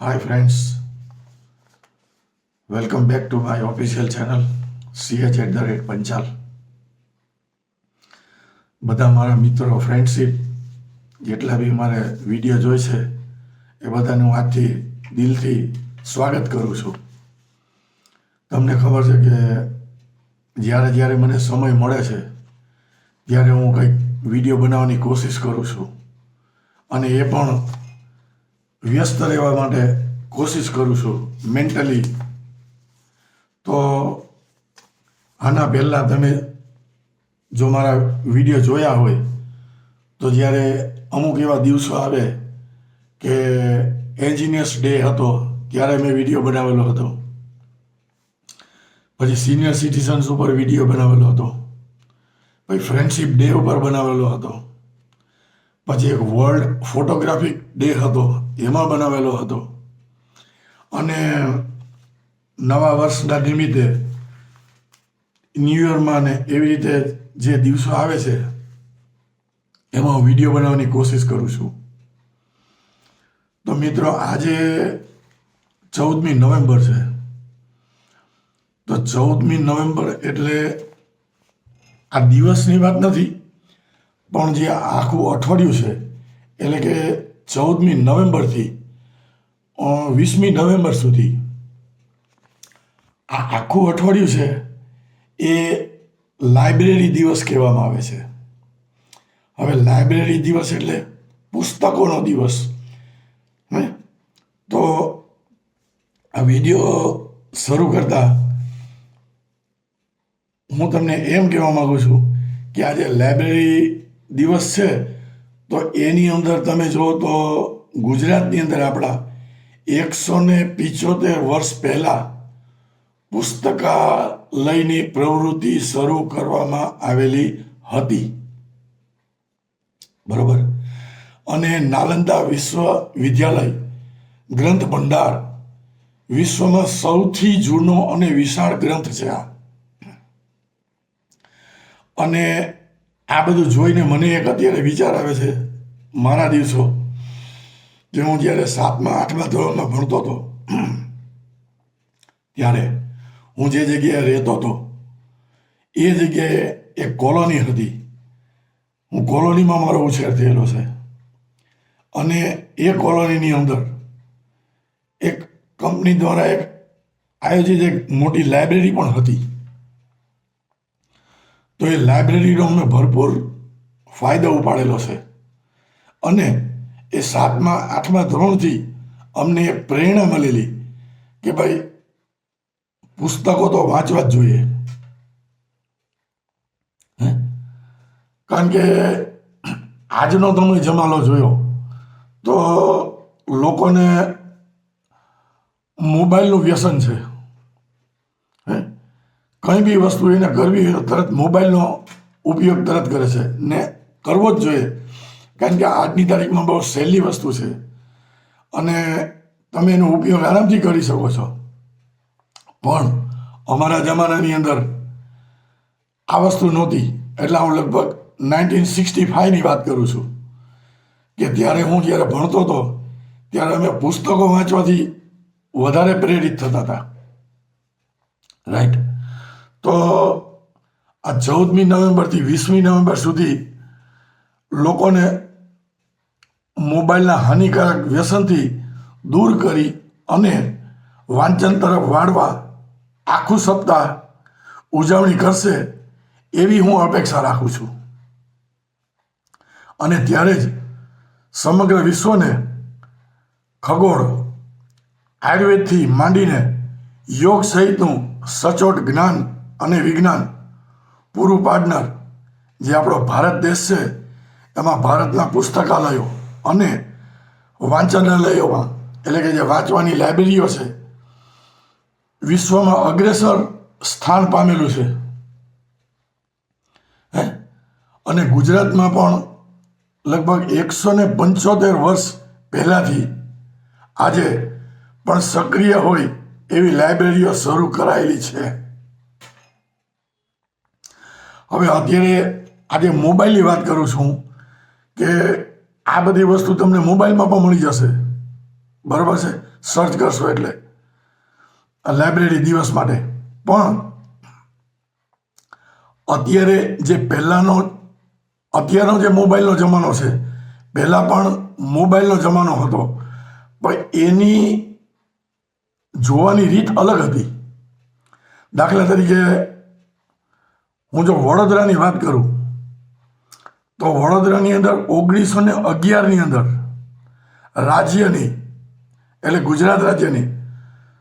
Hi friends welcome back to my official channel CH at the rate Panchal બધા મારા મિત્રો friendship જેટલા બી મારે વીડિયો જોઈ છે, એ હું આજથી દિલથી સ્વાગત કરું છું. તમને ખબર છે કે જ્યારે જ્યારે મને સમય મળે છે, ત્યારે હું કંઈક વીડિયો બનાવવાની કોશિશ કરું છું. અને એ પણ વ્યસ્ત રહેવા માટે કોશિશ કરું છું મેન્ટલી તો આના પહેલાં તમે જો મારા વીડિયો જોયા હોય, તો જ્યારે અમુક એવા દિવસો આવે કે એન્જિનિયર્સ ડે હતો, ત્યારે મેં વીડિયો બનાવેલો હતો. પછી સિનિયર સિટીઝન્સ ઉપર વીડિયો બનાવેલો હતો. પછી ફ્રેન્ડશિપ ડે ઉપર બનાવેલો હતો. પછી એક વર્લ્ડ ફોટોગ્રાફિક ડે હતો, એમાં બનાવેલો હતો. અને નવા વર્ષના નિમિત્તે ન્યૂ યરમાં ને એવી રીતે જે દિવસો આવે છે, એમાં હું વીડિયો બનાવવાની કોશિશ કરું છું. તો મિત્રો, આજે ચૌદમી નવેમ્બર છે. તો ચૌદમી નવેમ્બર એટલે આ દિવસની વાત નથી પણ જે આખું અઠવાડિયું છે, એટલે કે ચૌદમી નવેમ્બરથી વીસમી નવેમ્બર સુધી, આ આખું અઠવાડિયું છે, એ લાઇબ્રેરી દિવસ કહેવામાં આવે છે. હવે લાઇબ્રેરી દિવસ એટલે પુસ્તકોનો દિવસ, હે? તો આ વીડિયો શરૂ કરતા હું તમને એમ કહેવા માગું છું કે આજે લાઇબ્રેરી દિવસ છે, તો એની અંદર તમે જુઓ તો ગુજરાતની અંદર આપણા એકસો ને પિચોતેર વર્ષ પહેલાં પુસ્તકાલયની પ્રવૃત્તિ શરૂ કરવામાં આવેલી હતી. બરોબર? અને નાલંદા વિશ્વવિદ્યાલય ગ્રંથ ભંડાર વિશ્વમાં સૌથી જૂનો અને વિશાળ ગ્રંથ છે આ. અને આ બધું જોઈને મને એક અત્યારે વિચાર આવે છે, મારા દિવસો, જે હું જ્યારે સાતમા, આઠમા ધોરણમાં ભણતો હતો, ત્યારે હું જે જગ્યાએ રહેતો હતો, એ જગ્યાએ એક કોલોની હતી. હું કોલોનીમાં મારો ઉછેર થયેલો છે. અને એ કોલોનીની અંદર એક કંપની દ્વારા એક આયોજિત એક મોટી લાઇબ્રેરી પણ હતી. તો એ લાઇબ્રેરીનો અમે ભરપૂર ફાયદો ઉપાડેલો છે. અને એ સાતમા, આઠમા ધોરણથી અમને એ પ્રેરણા મળેલી કે ભાઈ, પુસ્તકો તો વાંચવા જ જોઈએ? કારણ કે આજનો તમે જમાનો જોયો, તો લોકોને મોબાઈલનું વ્યસન છે. કંઈ બી વસ્તુ એને કરવી હોય તો તરત મોબાઈલનો ઉપયોગ તરત કરે છે. ને કરવો જ જોઈએ. કારણ કે આજની તારીખમાં બહુ સહેલી વસ્તુ છે. અને તમે એનો ઉપયોગ આરામથી કરી શકો છો. પણ અમારા જમાનાની અંદર આ વસ્તુ નહોતી. એટલે હું લગભગ નાઇન્ટીન સિક્સટી ફાઈવની વાત કરું છું. કે ત્યારે હું જ્યારે ભણતો હતો, ત્યારે અમે પુસ્તકો વાંચવાથી વધારે પ્રેરિત થતા હતા. રાઈટ. તો આ ચૌદમી નવેમ્બરથી વીસમી નવેમ્બર સુધી લોકોને મોબાઈલના હાનિકારક વ્યસનથી દૂર કરી અને વાંચન તરફ વાળવા આખું સપ્તાહ ઉજવણી કરશે એવી હું અપેક્ષા રાખું છું. અને ત્યારે જ સમગ્ર વિશ્વને ખગોળ આયુર્વેદથી માંડીને યોગ સહિતનું સચોટ જ્ઞાન અને વિજ્ઞાન પૂરું પાડનાર જે આપણો ભારત દેશ છે, એમાં ભારતના પુસ્તકાલયો અને વાંચનાલયોમાં, એટલે કે જે વાંચવાની લાઇબ્રેરીઓ છે, વિશ્વમાં અગ્રેસર સ્થાન પામેલું છે. હે? અને ગુજરાતમાં પણ લગભગ એકસો ને પંચોતેર વર્ષ પહેલાંથી આજે પણ સક્રિય હોય એવી લાઇબ્રેરીઓ શરૂ કરાયેલી છે. હવે અત્યારે આજે મોબાઈલની વાત કરું છું કે આ બધી વસ્તુ તમને મોબાઈલમાં પણ મળી જશે. બરાબર છે? સર્ચ કરશો એટલે. લાઇબ્રેરી દિવસ માટે. પણ અત્યારે જે પહેલાંનો, અત્યારનો જે મોબાઈલનો જમાનો છે, પહેલાં પણ મોબાઈલનો જમાનો હતો. પણ એની જોવાની રીત અલગ હતી. દાખલા તરીકે હું જો વડોદરાની વાત કરું, તો વડોદરાની અંદર ઓગણીસો ને અગિયારની અંદર રાજ્યની, એટલે ગુજરાત રાજ્યની,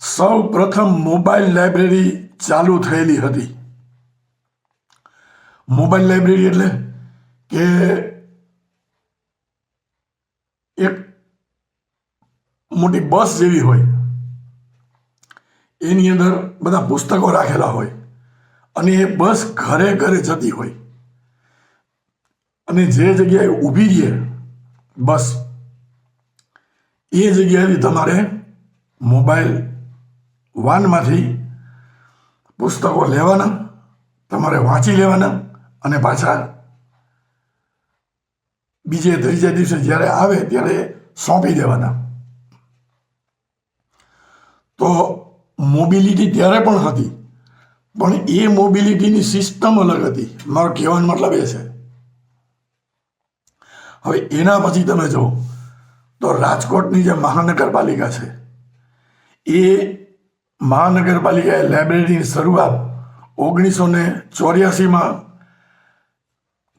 સૌ પ્રથમ મોબાઈલ લાઇબ્રેરી ચાલુ થયેલી હતી. મોબાઈલ લાઇબ્રેરી એટલે કે એક મોટી બસ જેવી હોય. એની અંદર બધા પુસ્તકો રાખેલા હોય. અને એ બસ ઘરે ઘરે જતી હોય. અને જે જગ્યાએ ઊભી રહીએ બસ, એ જગ્યાએથી તમારે મોબાઈલ વાનમાંથી પુસ્તકો લેવાના, તમારે વાંચી લેવાના અને પાછા બીજે ત્રીજે દિવસે જ્યારે આવે ત્યારે સોંપી દેવાના. તો મોબિલિટી ત્યારે પણ હતી પણ એ મોબિલિટીની સિસ્ટમ અલગ હતી. મારો કહેવાનો મતલબ એ છે. હવે એના પછી તમે જુઓ, તો રાજકોટની જે મહાનગરપાલિકા છે, એ મહાનગરપાલિકાએ લાઇબ્રેરીની શરૂઆત ઓગણીસો ને ચોર્યાસીમાં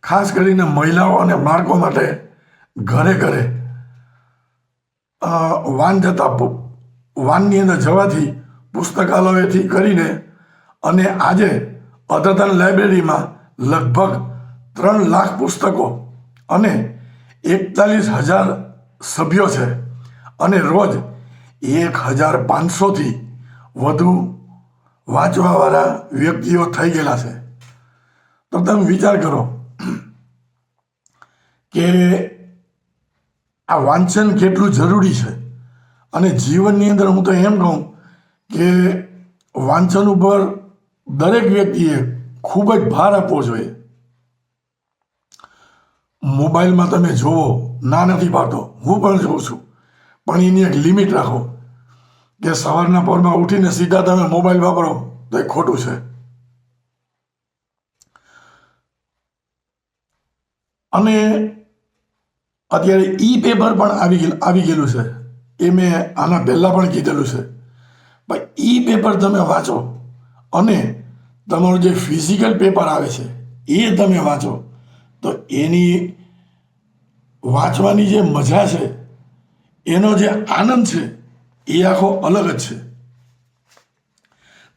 ખાસ કરીને મહિલાઓ અને બાળકો માટે ઘરે ઘરે વાન જતા વાનની અંદર જવાથી પુસ્તકાલયથી કરીને અને આજે અદ્યતન લાઇબ્રેરીમાં લગભગ ત્રણ લાખ પુસ્તકો અને એકતાલીસ હજાર સભ્યો છે અને રોજ એક હજાર પાંચસોથી વધુ વાંચવાવાળા વ્યક્તિઓ થઈ ગયેલા છે. તો તમે વિચાર કરો કે આ વાંચન કેટલું જરૂરી છે? અને જીવનની અંદર હું તો એમ કહું કે વાંચન ઉપર દરેક વ્યક્તિએ ખૂબ જ ભાર આપવો જોઈએ. મોબાઈલમાં તમે જોવો ના નથી પાડતો હું પણ જોઉં છું. પણ એની એક લિમિટ રાખો કે સવારના પરમાં ઉઠીને સીધા તમે મોબાઈલ વાપરો તો એ ખોટું છે. અને અત્યારે ઈ પેપર પણ આવી ગયેલું આવી ગયેલું છે. એ મેં આના પહેલાં પણ કીધેલું છે. પણ ઈ પેપર તમે વાંચો. અને તમારું જે ફિઝિકલ પેપર આવે છે, એ તમે વાંચો, તો એની વાંચવાની જે મજા છે, એનો જે આનંદ છે, એ આખો અલગ જ છે.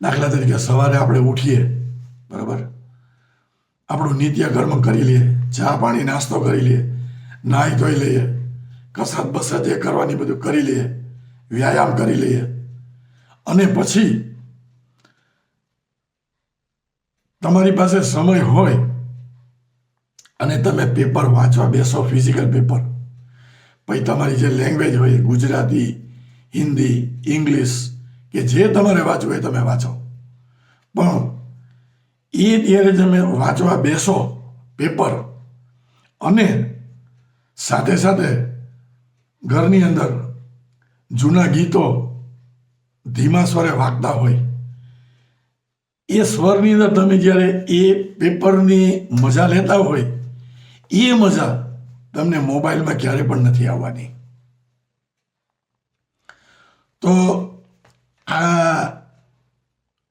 દાખલા તરીકે સવારે આપણે ઉઠીએ, બરાબર? આપણું નિત્ય કર્મ કરી લઈએ, ચા પાણી નાસ્તો કરી લઈએ, નાહી ધોઈ લઈએ, કસરત બસરત એ કરવાની બધું કરી લઈએ, વ્યાયામ કરી લઈએ. અને પછી તમારી પાસે સમય હોય અને તમે પેપર વાંચવા બેસો ફિઝિકલ પેપર પછી તમારી જે લેંગ્વેજ હોય, ગુજરાતી, હિન્દી, ઇંગ્લિશ, કે જે તમારે વાંચવું હોય તમે વાંચો. પણ એ ત્યારે તમે વાંચવા બેસો પેપર અને સાથે સાથે ઘરની અંદર જૂના ગીતો ધીમા સ્વરે વાગતા હોય એ સ્વરની અંદર તમે જ્યારે એ પેપરની મજા લેતા હોય, એ મજા તમને મોબાઈલમાં ક્યારે પણ નથી આવવાની. તો આ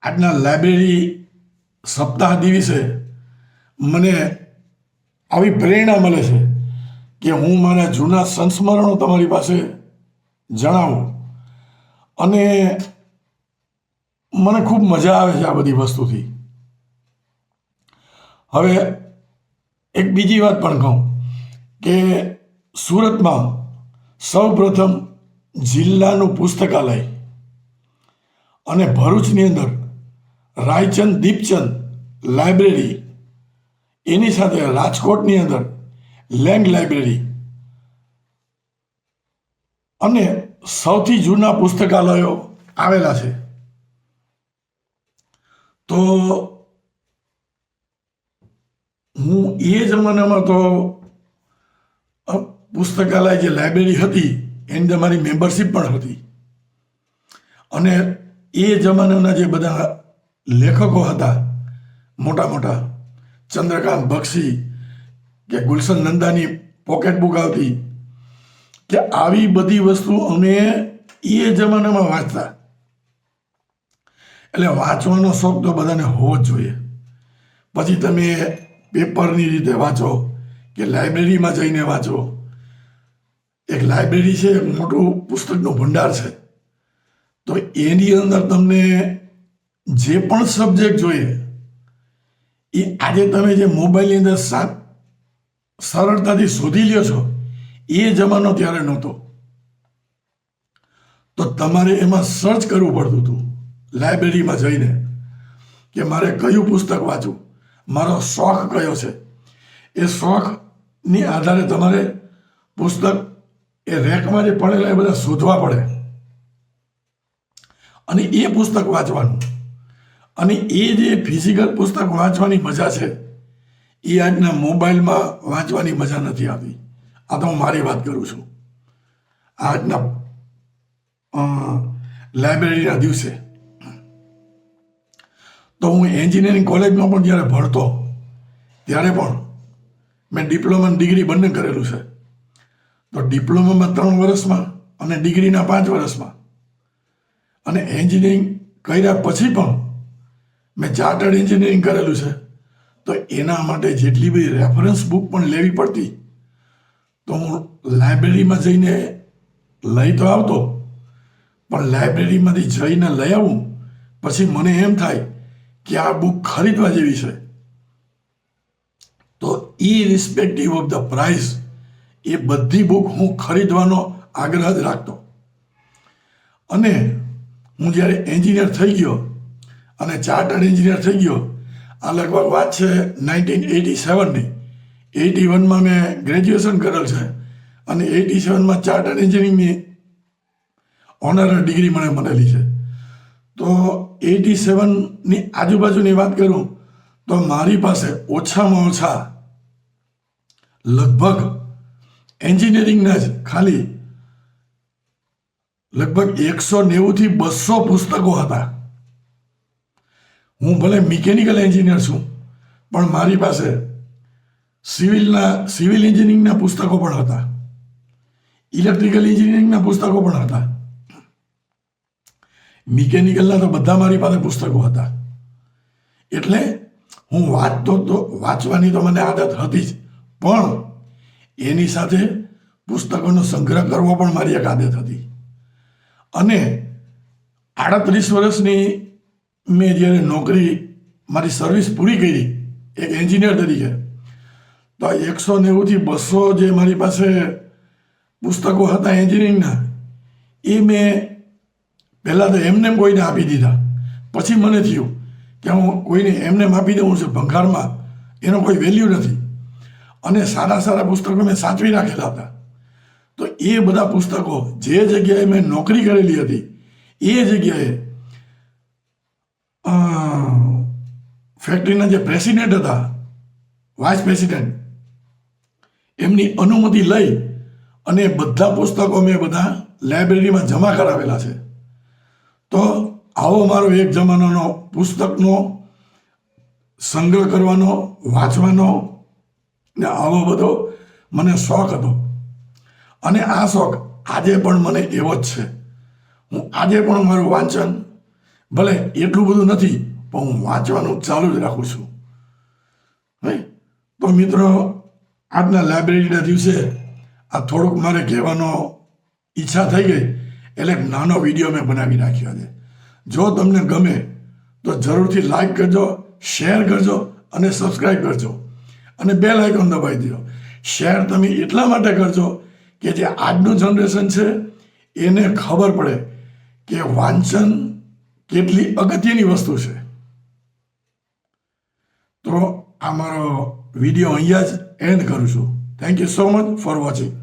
આજના લાઇબ્રેરી સપ્તાહ દિવસે મને આવી પ્રેરણા મળે છે કે હું મારા જૂના સંસ્મરણો તમારી પાસે જણાવું. અને મને ખૂબ મજા આવે છે આ બધી વસ્તુથી. હવે એક બીજી વાત પણ કહું કે સુરતમાં સૌ પ્રથમ જિલ્લાનું પુસ્તકાલય અને ભરૂચની અંદર રાયચંદ દીપચંદ લાઇબ્રેરી, એની સાથે રાજકોટની અંદર લેન્ડ લાઇબ્રેરી અને સૌથી જૂના પુસ્તકાલયો આવેલા છે. તો હું એ જમાનામાં તો પુસ્તકાલય જે લાઇબ્રેરી હતી, એની અંદર મારી મેમ્બરશીપ પણ હતી. અને એ જમાનાના જે બધા લેખકો હતા, મોટા મોટા, ચંદ્રકાંત બક્ષી કે ગુલશન નંદાની પોકેટ બુક આવતી, કે આવી બધી વસ્તુ અમે એ જમાનામાં વાંચતા. એટલે વાંચવાનો શોખ તો બધાને હોવો જ જોઈએ. પછી તમે પેપરની રીતે વાંચો કે લાઇબ્રેરીમાં જઈને વાંચો. એક લાઇબ્રેરી છે, મોટું પુસ્તકનું ભંડાર છે. તો એની અંદર તમને જે પણ સબ્જેક્ટ જોઈએ, એ આજે તમે જે મોબાઈલની અંદર સાત સરળતાથી શોધી લ્યો છો, એ જમાનો ત્યારે નહોતો. તો તમારે એમાં સર્ચ કરવું પડતું હતું. લાઇબ્રેરીમાં જઈને કે મારે કયું પુસ્તક વાંચવું? મારો શોખ કયો છે? એ શોખની આધારે તમારે પુસ્તક એ રેકમાં જે પડેલા એ બધા શોધવા પડે. અને એ પુસ્તક વાંચવાનું. અને એ જે ફિઝિકલ પુસ્તક વાંચવાની મજા છે, એ આજના મોબાઈલમાં વાંચવાની મજા નથી આવતી. આ તો હું મારી વાત કરું છું. આજના લાઇબ્રેરીના દિવસે તો હું એન્જિનિયરિંગ કોલેજમાં પણ જ્યારે ભણતો, ત્યારે પણ મેં ડિપ્લોમા ડિગ્રી બંને કરેલું છે. તો ડિપ્લોમામાં ત્રણ વર્ષમાં અને ડિગ્રીના પાંચ વર્ષમાં. અને એન્જિનિયરિંગ કર્યા પછી પણ મેં ચાર્ટર્ડ એન્જિનિયરિંગ કરેલું છે. તો એના માટે જેટલી બધી રેફરન્સ બુક પણ લેવી પડતી, તો હું લાઇબ્રેરીમાં જઈને લઈ તો આવતો, પણ લાઇબ્રેરીમાંથી જઈને લઈ આવું, પછી મને એમ થાય કે આ બુક ખરીદવા જેવી છે. તો irrespective of the price એ બધી બુક હું ખરીદવાનો આગ્રહ જ રાખતો. અને હું જ્યારે એન્જિનિયર થઈ ગયો અને ચાર્ટર્ડ એન્જિનિયર થઈ ગયો, આ લગભગ વાત છે નાઇન્ટીન એટી સેવનની. એટી વનમાં મેં ગ્રેજ્યુએશન કરેલ છે અને એટી સેવનમાં ચાર્ટર્ડ એન્જિનિયરિંગની ઓનર ડિગ્રી મને મળેલી છે. તો એટી સેવનની આજુબાજુની વાત કરું, તો મારી પાસે ઓછામાં ઓછા લગભગ એન્જિનિયરિંગના જ ખાલી લગભગ એકસો નેવુંથી બસો પુસ્તકો હતા. હું ભલે મિકેનિકલ એન્જિનિયર છું, પણ મારી પાસે સિવિલના, સિવિલ એન્જિનિયરિંગના પુસ્તકો પણ હતા. ઇલેક્ટ્રિકલ એન્જિનિયરિંગના પુસ્તકો પણ હતા. મિકેનિકલના તો બધા મારી પાસે પુસ્તકો હતા. એટલે હું વાંચતો તો, વાંચવાની તો મને આદત હતી જ. પણ એની સાથે પુસ્તકોનો સંગ્રહ કરવો પણ મારી એક આદત હતી. અને આડત્રીસ વર્ષની મેં જ્યારે નોકરી, મારી સર્વિસ પૂરી કરી, એક એન્જિનિયર તરીકે, તો એકસો નેવુંથી બસો જે મારી પાસે પુસ્તકો હતા એન્જિનિયરિંગના, એ મેં પહેલાં તો એમને કોઈને આપી દીધા. પછી મને થયું કે હું કોઈને એમને એમ આપી દઉં છું ભંગારમાં, એનો કોઈ વેલ્યુ નથી. અને સારા સારા પુસ્તકો મેં સાચવી રાખેલા હતા. તો એ બધા પુસ્તકો જે જગ્યાએ મેં નોકરી કરેલી હતી, એ જગ્યાએ ફેક્ટરીના જે પ્રેસિડેન્ટ હતા વાઇસ પ્રેસિડેન્ટ એમની અનુમતિ લઈ અને બધા પુસ્તકો મેં બધા લાઇબ્રેરીમાં જમા કરાવેલા છે. તો આવો મારો એક જમાનાનો પુસ્તકનો સંગ્રહ કરવાનો, વાંચવાનો ને આવો બધો મને શોખ હતો. અને આ શોખ આજે પણ મને એવો જ છે. હું આજે પણ મારું વાંચન ભલે એટલું બધું નથી, પણ હું વાંચવાનું ચાલુ જ રાખું છું. તો મિત્રો, આજના લાઇબ્રેરીના દિવસે આ થોડુંક મારે કહેવાનો ઈચ્છા થઈ ગઈ. એટલે નાનો વીડિયો મેં બનાવી નાખ્યો છે. જો તમને ગમે તો જરૂરથી લાઈક કરજો શેર કરજો અને સબસ્ક્રાઈબ કરજો. અને બે આઇકોન દબાવી દો શેર તમે એટલા માટે કરજો કે જે આજનું જનરેશન છે, એને ખબર પડે કે વાંચન કેટલી અગત્યની વસ્તુ છે. તો આ મારો વીડિયો અહીંયા જ એન્ડ કરું છું. Thank you so much for watching